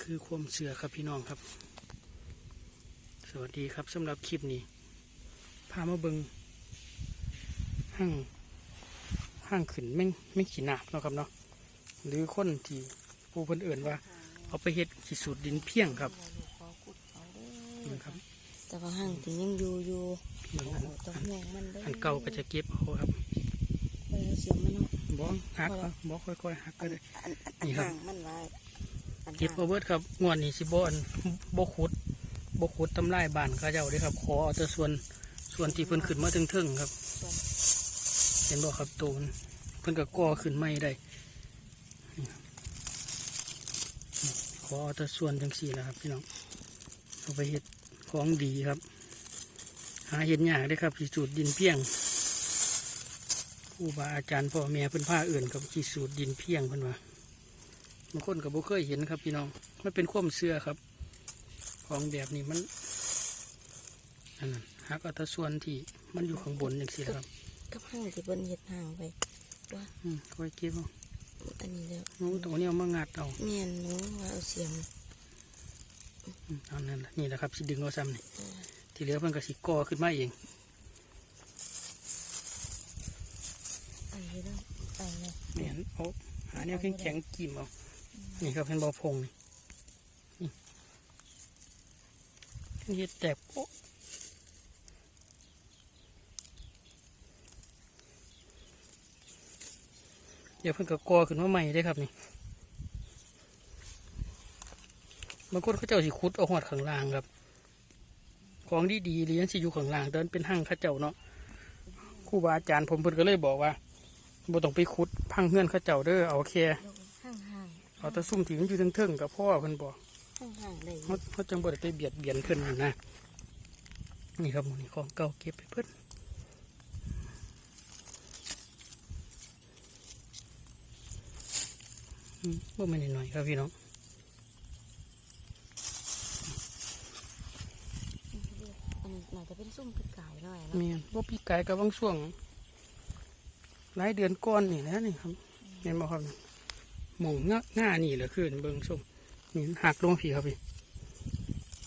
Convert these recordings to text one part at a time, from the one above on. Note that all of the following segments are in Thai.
มันคือความเชื่อครับพี่น้องครับ สวัสดีครับสำหรับคลิปนี้พามาเบิงห้างห้างขึ้นแม่งแม่งขีหนาบเนาะครับเนาะหรือคนที่ผู้เพิ่นเอื่นว่า เอาไปเฮ็ดขีสูตรดินเพียงครับนะครับแต่ว่าห่างถึงยังอยู่อยู่เบิ่งอันต้องห่วงมันได้ออันเก่าก็จะเก็บเอาครับเออเสียงมันเนาะบ้องหักเอาบ้ค่อยๆหักก็ได้อันอันนี่ครับห่างมันไว้อัน เก็บเอาเบิดครับงวดนี้สิบ่อนบ่ขุดบ่ขุดทำลายบานเขาเจ้าเด้ครับ ขอเอาแต่ส่วนส่วนที่เพิ่นขึ้นมาถึงๆครับ เห็นบ่ครับตมันเพิ่นก็ก่อขึ้นไม่ได้ ขอเอาแต่ส่วนจังสี่แหละครับพี่น้องเอาไปเฮ็ดของดีครับ หาเห็ดยากได้ครับขีสูตรดินเพียงครูบาอาจารย์พ่อแม่เพิ่นพาเอื่นกับขีสูตรดินเพียงเพิ่นว่า บางคนก็บ่เคยเห็นครับพี่น้อง มันเป็นความเชื่อครับ ของแบบนี้มันอันนั้นหากเอาแต่ส่วนที่มันอยู่ข้างบนจังสี่แหละครับกับห่างที่เพิ่นเฮ็ดห่างไปว่าอืมค่อยเก็บเอาอันนี้แล้วหนูตัวนี้เอามางัดเอาแม่นหนูว่าเอาเสียงอืมเอานั่นล่ะนี่แหละครับสิดึงเอาซ้ำนี่ที่เหลือเพิ่นก็สิก่อขึ้นมาเองอันนี้แล้วอันนี้แม่นเอาหาแนวแข็งๆกิ่มเอา นี่ครับเป็นบ่อพงนี่นี่แตกโป๊ะเดี๋ยวเพิ่นก็กอขึ้นมาใหม่ได้ครับนี่บางคนเขาเจ้าสิขุดเอาหอดข้างล่างครับ ของดีดีเลี้ยงสิอยู่ข้างล่างแต่มันเป็นห้างข้าเจ้าเนาะครูบาอาจารย์ผมเพิ่นก็เลยบอกว่าบ่ต้องไปขุดพังเฮือนข้าเจ้าเด้อเอาแค่ เอาแตะซุ่มที่มันอยู่เทิงๆกับพ่อเพิ่นบอกห่างห่างได้เขาเขาจังบ่ได้ไปเบียดเบียนเพิ่นนั่นนะนี่ครับหมู่นี่ของเก่าเก็บไปเพิ่นอืมบ่แม่นน้อยๆครับพี่น้องอันนี้น่าจะเป็นซุ่มคือกายหน่อยเนาะแม่นบ่ปีกายกับบางช่วงหลายเดือนก่อนนี่แหละนี่ครับเห็นบ่ครับ หมองหน้าหน้านี่แหละคือเบิ่งส้มนี่หักลงพี่ครับพี่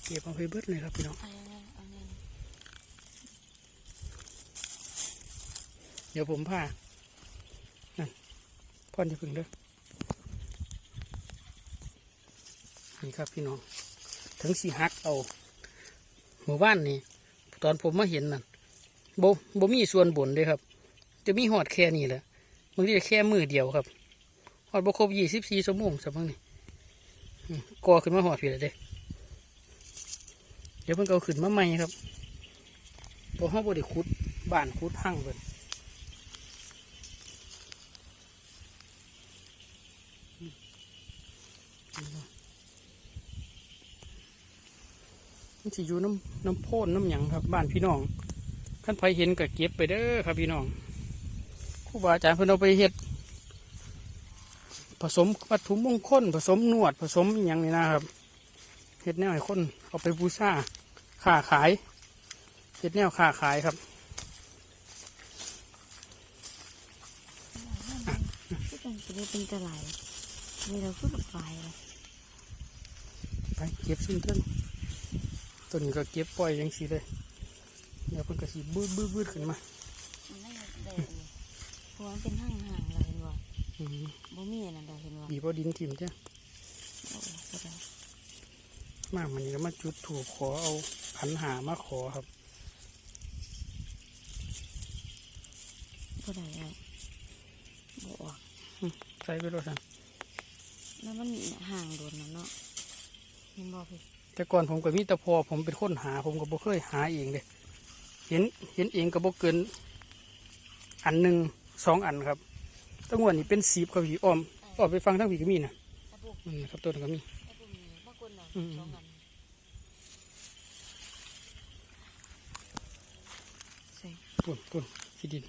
เก็บเอาไปเบิดเลยครับพี่น้องเดี๋ยวผมพานั่นพ่อนจะพึ่งเด้อนี่ครับพี่น้อง ถึงสีหักเอาหมู่บ้านนี่ตอนผมมาเห็นนั่นโบโบมีส่วนบนเลยครับ จะมีหอดแค่นี้แหละบางทีแค่มือเดียวครับ อดบครบยี่สิบสี่ชั่วโมงสักพักนี่อืมกอขึ้นมาหอดพี่เลยเด้เดี๋ยวเพิ่งเอาขึ้นมาใหม่ครับพราะห้องบไดิขุดบ้านขุดพังเพิ่นมันสิอยู่น้ำน้ำโพนน้ำหยังครับ บ้านพี่น้องท่านไผเห็นก็เก็บไปเด้อครับพี่น้องครูบาอาจารย์เพิ่นเอาไปเฮ็ด ผสมวัตถุมงคลผสมนวดผสมอหย่างนี้นะครับเฮ็ดแนวให้คนเอาไปบูชาค้าขายเฮ็ดแนวค้าขายครับที่เป็นจะได้เป็นตะไหลนี่เราคือแบบไฟเลยไปเก็บสิ้นต้นต้นนี้ก็เก็บปล่อยอย่างสีเลยเดี๋ยวเพิ่นก็สีบืดบืดบืดขึ้นมามันไม่ได้อันนี้เพราะว่ามันเป็นห่างห่างๆเราเห็นว่าอืม บ่มีอันนั้นเราเห็นว่าบีบเอาดินถิ่มจ้ะโอ้ก็ได้มากมันนี้ก็มาจุดถูกขอเอาขันหามาขอครับก็ได้แล้วบ่ออกใส่ไปรถสั่นแล้วมันห่างโดนนะเนาะเห็นบ่พี่แต่ก่อนผมก็มีแต่พอผมเป็นคนหา ผมก็บ่เคยหาเองเลยเห็นเห็นเองก็บ่เกิน อันหนึ่งสองอันครับ ตั้งวันนี้เป็นสีบครับพี่อ้อมอ้อมไปฟังทั้งผีก็มีนะตะบุกอืมครับต้นก็มีตะบุกนี่มากวนเนาะอืมสองอันใส่ปุ่นปุ่นขี้ดิน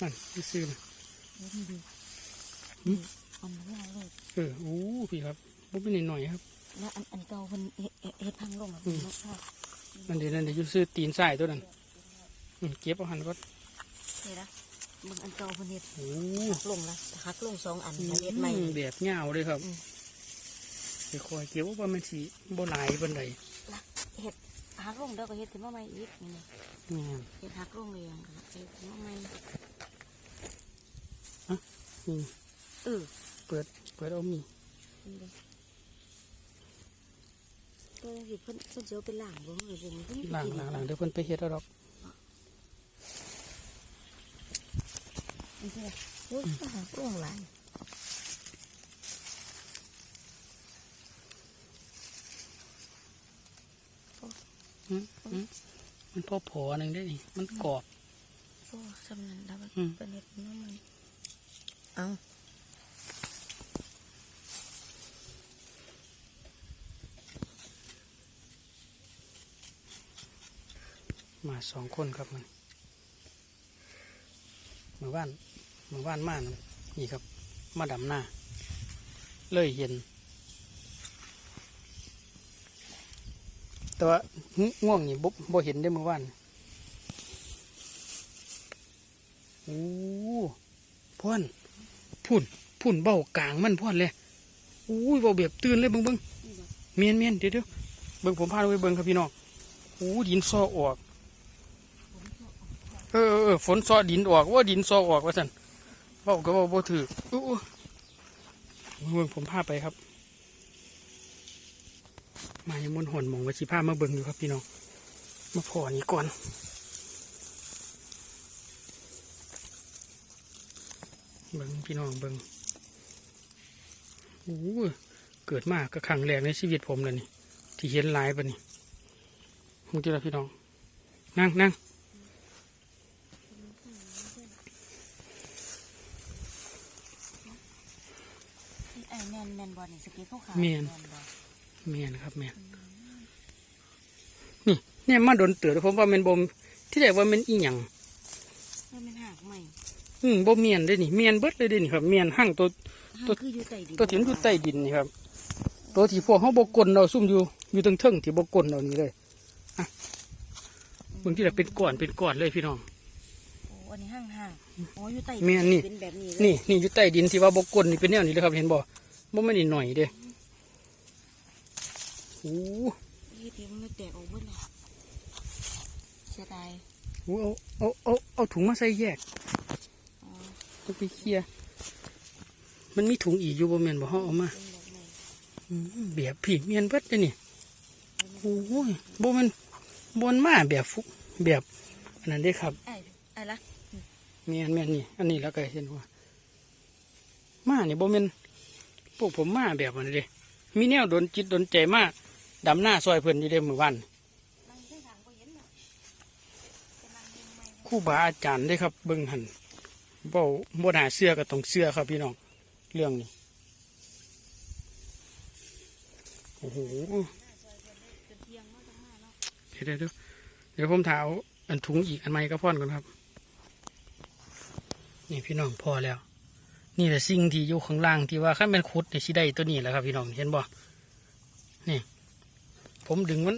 นั่นนี่ซื้อนะเดี๋ยวนี่ดูหืมอันนี้เลยเออโอ้พี่ครับบ่เป็นนิดหน่อยครับแล้วอันอันเก่าเพิ่นเฮ็ดเฮ็ดเฮ็ดพังลงอะอืมเนาะค่ะนั่นเดี๋ยวนั่นเดี๋ยวอยู่ซื้อตีนใส่ตัวนั้นอืมเก็บเอาหันก็เห็นนะ มึงอันเก่าเพิ่นเฮ็ดโอ้หักลงละหักลงสองอันแล้วเฮ็ดใหม่อืมแบบเงาวเลยครับอืมไปคอยเกี่ยวว่ามันสีบ่หลายบันไดเฮ็ดหักลงเด้อก็เฮ็ดขึ้นมาใหม่อีกนี่นะแม่นเฮ็ดหักลงเลยยังก็เฮ็ดขึ้นมาใหม่นี่เออเปิดเปิดเอามีนี่เด้อตัวนี้เพิ่นเพิ่นสิเอาไปล้างบ่เฮ้ยบ่มันเพิ่นหลังหลังหลังเดี๋ยวเพิ่นไปเฮ็ดแล้วดอก นี่ใช่ ล่ะโอ้ยหักลงหลายอืมอืมมันพอพอหนึ่งได้นี่มันกรอบโอ้สำนันแล้วมันอืมเป็นเฮ็ดขึ้นมาใหม่เอามาสองคนครับมัน มาบ้านมาบ้านมานนี่ครับ มาดำหน้า เลยเห็น แต่ว่าง่วงนี่บ่บ่เห็นได้เมื่อวานโอ้พ่อนพุ่นพุ่นเบ้ากลางมันพ่อนเลยอุ้ยเบาแบบตื่นเลยเบิ่งเบิ่งเมียนเมียนเดี๋ยวเดี๋ยวเบิ่งผมพาไปเบิ่งครับพี่น้องโอ้ดินซอออก ออเออฝนซอดินออกว่าดินซอออกว่าสันเว้าก็เว่าบ่ถืออู้เบิ่งผมพาไปครับ มายังมนหอนมองไว้สิพามาเบิ่งอยู่ครับพี่น้องมาพอนี่ก่อนเบิ่งพี่น้องเบิ่งโอ้เกิดมากก็ครั้งแรกในชีวิตผมเลยนี่ ที่เห็นหลายปะนี่มึงเจอแล้วพี่น้อง นั่งนั่ง แม่นแม่นบ่นี่สเก็ตขาวๆแม่น บ่เมียนครับเมียนนี่เนี่ยมาโดนเตือนผมว่าแมันบมที่แรกว่าแมันอีหยังแม่นแม่นหักใหม่อืมบ่เมียนได้นี่เมียนเบิดเลยเด้นี่ครับเมียนหั่งตัวหักตัวคืออยู่ใต้ดินตัวที่มันอยู่ใต้ดินนี่ครับ ตัวที่พวกเขาบกลนเราซุ่มอยู่อยู่ตั้งเทิงที่บกลนเรานี่เลยอะเบางที่ละเป็นก้อนเป็นก้อนเลยพี่น้อง โอ้อันนี้ห่างห่างๆอ๋ออยู่ใต้แม่นนี่ เป็นแบบนี้เลยนี่นี่อยู่ใต้ดินที่ว่าบกลนนี่เป็นแนวนี้เลยครับเห็นบ่ บ่ไม่นได้หน่อยเด้โอ้นี่ที่มันไม่แตกออกเบิดเลยเสียดายโหเอาเอาเอาเอาถุงมาใส่แยกอ๋อต้องไปเคลียร์มันมีถุงอีกอยู่บ่แม่นบ่เฮาเอามาเป็นแบบไหนอืมแบบผีเมียนเบิดเลยนี่โอ้ยบ่แมันบนมาแบบฟุแบบอันนั้นได้ครับ ไอ้ไอ้ละเมียนเมียนนี่ อันนี้แล้วก็เห็นว่ามานี่บ่แม่น พวกผมมาแบบอันนี้เด้มีแนวโดนจิตโดนใจมากดำหน้าซอยเพิ่อนอยู่เด้มือวันนั่งเส้นทางก็เห็นน่ะจะนั่งเห็นครูบาอาจารย์ได้ครับเบิ่งหันเว้าบ่น่าเชื่อก็ต้องเชื่อครับพี่น้องเรื่องนี้โอ้โหเดี๋ยวเดี๋ยวเดี๋ยวผมถามอันถุงอีกอันใหม่ก็พ่อนก่อนครับ นี่พี่น้องพอแล้ว นี่แหละสิ่งที่อยู่ข้างล่างที่ว่าขั้นเป็นขุดในชิได้ตัวนี้แหละครับพี่น้องเห็นบ่นี่ ผมดึงมัน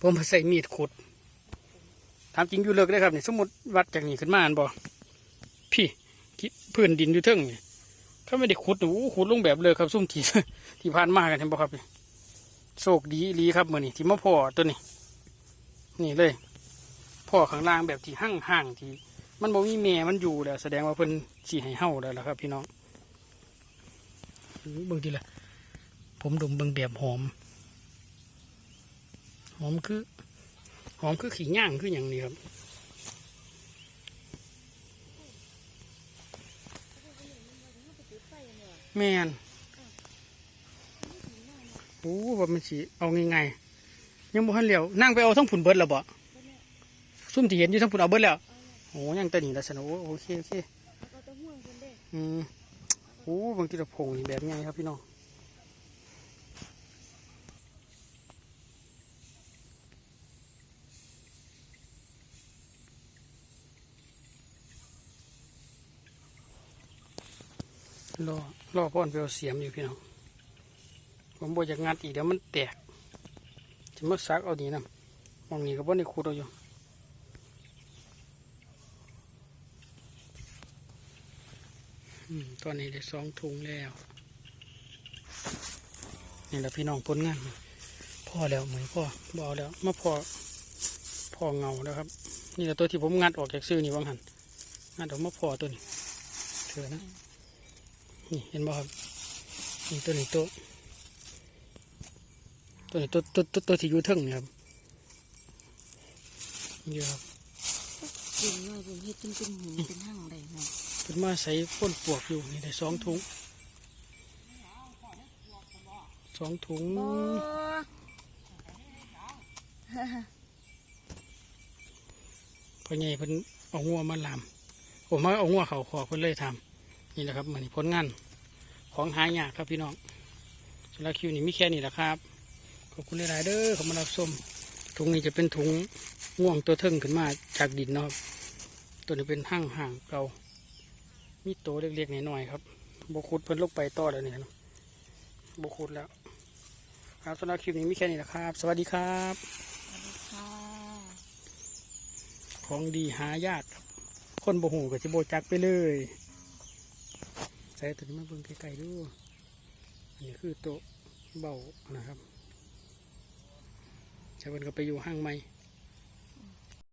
ผมใส่มีดขุดถามจริงอยู่เลิกได้ครับนี่สมมติวัดจากนี้ขึ้นมาอันบ่พี่คิดพื้นดินอยู่เทิงนี่เขาไม่ได้ขุดนะอู้ขุดลงแบบเลยครับซุ่มที่ที่ผ่านมากันเห็นบ่ครับโชคดีลีครับมือนี้ที่มาพอตัวนี้ นี่เลยพ่อข้างล่างแบบที่ห่างห่างๆที่ มันบ่มีแม่มันอยู่แล้วแสดงว่าเพิ่นสีให้เฮาแล้วละครับ พี่น้องเบิ่งทีละผมดมเบิ่งแบบหอม หอมคือ หอมคือขี้ย่างคืออย่างนี้ครับแมนโอ้ว่ามันสิเอาง่ายๆยังบ่ทันเหลียวนั่งไปเอาทั้งผุนเบิดแล้วบ่ซุ่มที่เห็นอยู่ทั้งผุนเอาเบิดแล้ว โอ้ยังแต่นี่ละสนโอโอเคโอเคอืมโอ้บางทีเราพงนี่แบบไงครับพี่น้องรอรอพ่อนไปเอาเสียมอยู่พี่น้อง ผมบอกอยากงัดอีกเดี๋ยวมันแตก จะมาซักเอาดีนะมองนี่ก็บ่ได้คูดเอาอยู่ อืม ตอนนี้ได้สองถุงแล้ว นี่แหละพี่น้องผลงานพ่อแล้วเหมือนพ่อบอาแล้วมาพ่อพ่อเงาแล้วครับ นี่แหละตัวที่ผมงัดออกจากซื้อนี่ว่างหันงัดออกมาพ่อตัวนี้เถื่อนะนี่เห็นบ่ครับนี่ตัวนี้ตัวตัวนี้ตัวตัวตัวที่อยู่ทึ่งนะครับเนี่ครับ กินเลยเป็นเฮ็ดจนเป็นหูเป็นห้างได้เนาะเป็นมาใส่ก้นปวกอยู่นี่ได้สองถุงสองถุงโอ้พ่อใหญ่เพิ่นเอางัวมาลามผมมาเอางัวเขาขอเพิ่นเลยทำนี่แหละครับมันผลงานของหายากครับพี่น้องสำหรับคิวนี้มีแค่นี้แหละครับขอบคุณหลายๆเด้อเขามารับชม ถุงนี้จะเป็นถุงง่วงตัวเทิงขึ้นมาจากดินเนาะครับ ตัวนี้เป็นห้างห่างๆเก่ามีโตวเล็กๆหน่อยๆครับบกุดเพิ่นลงไปต่อแล้วเนี่ยนะบกุดแล้ว ครับสำหรับคลิปนี้มีแค่นี้แหละครับ สวัสดีครับสวัสดีค่ะของดีหายากครับ คนบ่หูกับจิโบจักไปเลย ใส่ตัวนี้มาเบิ่งไกลๆดูอันนี้คือโต๊ะเบานะครับ ใช้เพิ่นก็ไปอยู่ห้างใหม่